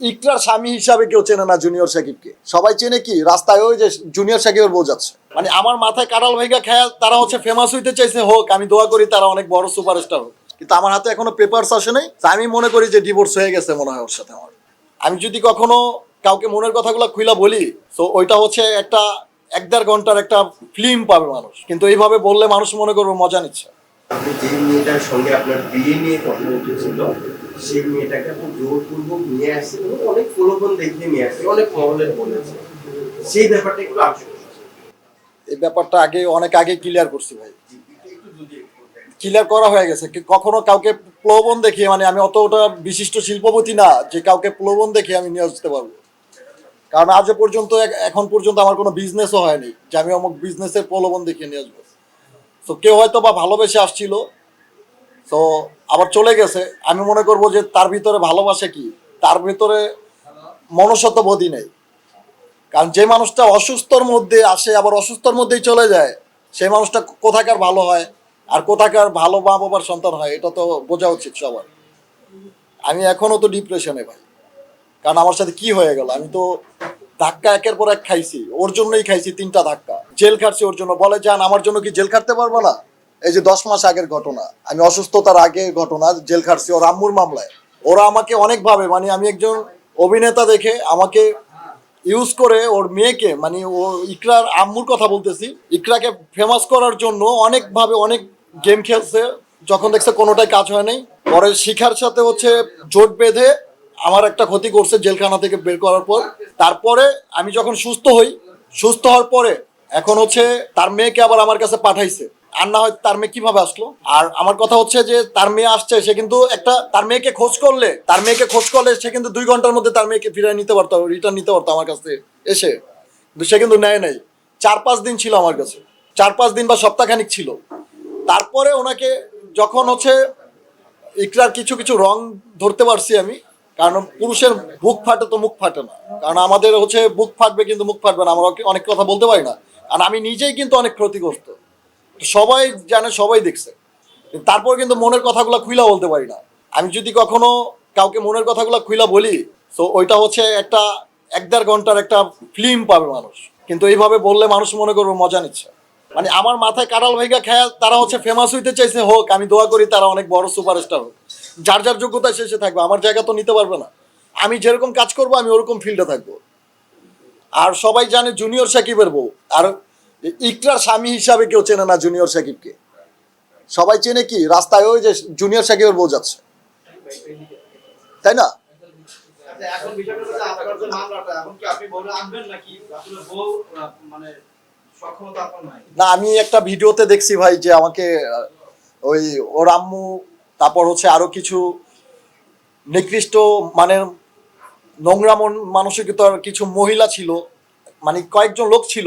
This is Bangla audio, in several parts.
ইকরার স্বামী হিসাবে কেউ চেনে না জুনিয়র সাকিবকে। সবাই চেনে কি? রাস্তায় ওই যে জুনিয়র সাকিবের বউ যাচ্ছে। মানে আমার মাথায় কাটাল ভাইগা খেয়া তারা হচ্ছে ফেমাস হইতে চাইছে, হোক, আমি দোয়া করি তারা অনেক বড় সুপারস্টার হোক। কিন্তু আমার হাতে এখনও পেপারস আসে নাই। আমি মনে করি যে ডিভোর্স হয়ে গেছে মনে হয় ওর সাথে আমার। আমি যদি কখনো কাউকে মনের কথাগুলো খুইলা বলি, তো ওইটা হচ্ছে একটা এক দেড় ঘণ্টার একটা ফিল্ম পাবে মানুষ। কিন্তু এইভাবে বললে মানুষ মনে করবে মজা নিচ্ছে। আপনি যে মেয়েটার সঙ্গে আপনার বিয়ে নিয়ে কথা উঠেছিল সেই মেয়েটাকে আপনি জোরপূর্বক নিয়ে আসছেন এবং অনেক প্রলোভন দেখিয়ে নিয়ে আসছেন অনেক মহলে বলেছে সেই ব্যাপারটা একটু করুন। এই ব্যাপারটা আগে অনেক আগে ক্লিয়ার করছি ভাই। ক্লিয়ার করা হয়ে গেছে কখনো কাউকে প্রলোভন দেখিয়ে মানে আমি অতটা বিশিষ্ট শিল্পপতি না যে কাউকে প্রলোভন দেখে আমি নিয়ে আসতে পারব কারণ আজ পর্যন্ত এখন পর্যন্ত আমার কোনো বিজনেসও হয়নি যে আমি অমুক বিজনেসের প্রলোভন দেখিয়ে নিয়ে আসব তো কেউ হয়তো বা ভালোবেসে আসছিল তো আবার চলে গেছে। আমি মনে করব যে তার ভিতরে ভালোবাসে কি? তার ভিতরে মনসত্ব বোধই নেই। কারণ যে মানুষটা অসুস্থর মধ্যে আসে, আবার অসুস্থর মধ্যেই চলে যায়, সেই মানুষটা কোথাকার ভালো হয় আর কোথাকার ভালো মা বাবার সন্তান হয়, এটা তো বোঝা উচিত সবার। আমি এখনও তো ডিপ্রেশনে ভাই। কারণ আমার সাথে কি হয়ে গেল? আমি তো ধাক্কা একের পর এক খাইছি, ওর জন্যই খাইছি তিনটা ধাক্কা। জেল খাটছি ওর জন্য। বলে যান আমার জন্য কি জেল খাটতে পারব না? এই যে দশ মাস আগের ঘটনা, আমি অসুস্থতার আগের ঘটনা, জেল খাটছি ওর আম্মুর মামলায়। ওরা আমাকে অনেকভাবে মানে আমি একজন অভিনেতা দেখে আমাকে ইউজ করে ওর মেয়েকে মানে ও ইকরার আম্মুর কথা বলতেছি, ইকরাকে ফেমাস করার জন্য অনেকভাবে অনেক গেম খেলছে, যখন দেখছে কোনোটাই কাজ হয় নাই। পরে শিখার সাথে হচ্ছে জোট বেঁধে আমার একটা ক্ষতি করছে জেলখানা থেকে বের করার পর। তারপরে আমি যখন সুস্থ হই, সুস্থ হওয়ার পরে এখন হচ্ছে তার মেয়েকে আবার আমার কাছে পাঠাইছে। আর না হয় তার মেয়ে কীভাবে আসলো? আর আমার কথা হচ্ছে যে, তার মেয়ে আসছে, সে কিন্তু একটা, তার মেয়েকে খোঁজ করলে, তার মেয়েকে খোঁজ করলে সে কিন্তু দুই ঘণ্টার মধ্যে তার মেয়েকে ফিরিয়ে নিতে পারতো রিটার্ন নিতে পারতো আমার কাছে এসে। সে কিন্তু নেয় নাই। চার পাঁচ দিন ছিল আমার কাছে। চার পাঁচ দিন বা সপ্তাহখানিক ছিল। তারপরে ওনাকে যখন হচ্ছে ইকরার কিছু কিছু রং ধরতে পারছি আমি, কারণ পুরুষের বুক ফাটে তো মুখ ফাটে না। কারণ আমাদের হচ্ছে বুক ফাটবে কিন্তু মুখ ফাটবে না, আমরা অনেক কথা বলতে পারি না। আর আমি নিজেই কিন্তু অনেক ক্ষতিগ্রস্ত। সবাই জানে, সবাই দেখছে। তারপর কিন্তু মনের কথাগুলো খুইলা বলতে পারি না। আমি যদি কখনো কাউকে মনের কথাগুলো খুইলা বলি, তো ওইটা হচ্ছে একটা এক দেড় ঘণ্টার একটা ফিল্ম পাবে মানুষ। কিন্তু এইভাবে বললে মানুষ মনে করবে মজা নিচ্ছে। মানে আমার মাথায় কাটাল ভাইগা খেয়া তারা হচ্ছে ফেমাস হইতে চাইছে, হোক, আমি দোয়া করি তারা অনেক বড় সুপারস্টার হোক। যার যার যোগ্যতা শেষে থাকবে, আমার জায়গা তো নিতে পারবে না। আমি যেরকম কাজ করব, আমি ওরকম ফিল্ডে থাকব। আর সবাই জানে জুনিয়র সাকিবের বউ। আর ইকরার স্বামী হিসাবে কেউ চেনে না জুনিয়র সাকিবকে। সবাই চেনে কি? রাস্তায় ওই যে জুনিয়র সাকিবের বউ যাচ্ছে। তাই না? আচ্ছা, মানে? না আমি একটা ভিডিওতে দেখছি ভাই যে আমাকে ওই ওর আম্মু তারপর হচ্ছে আরও কিছু নিকৃষ্ট মানে নোংরা মন মানসিকতার কিছু মহিলা ছিল মানে কয়েকজন লোক ছিল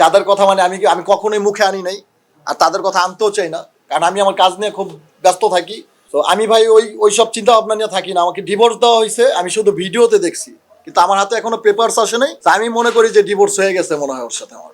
যাদের কথা মানে আমি আমি কখনোই মুখে আনি নাই, আর তাদের কথা আনতেও চাই না, কারণ আমি আমার কাজ নিয়ে খুব ব্যস্ত থাকি। তো আমি ভাই ওই ওই সব চিন্তা ভাবনা নিয়ে থাকি না, আমাকে ডিভোর্স দেওয়া হয়েছে, আমি শুধু ভিডিওতে দেখছি, কিন্তু আমার হাতে এখনও পেপারস আসে নাই। আমি মনে করি যে ডিভোর্স হয়ে গেছে মনে হয় ওর সাথে আমার।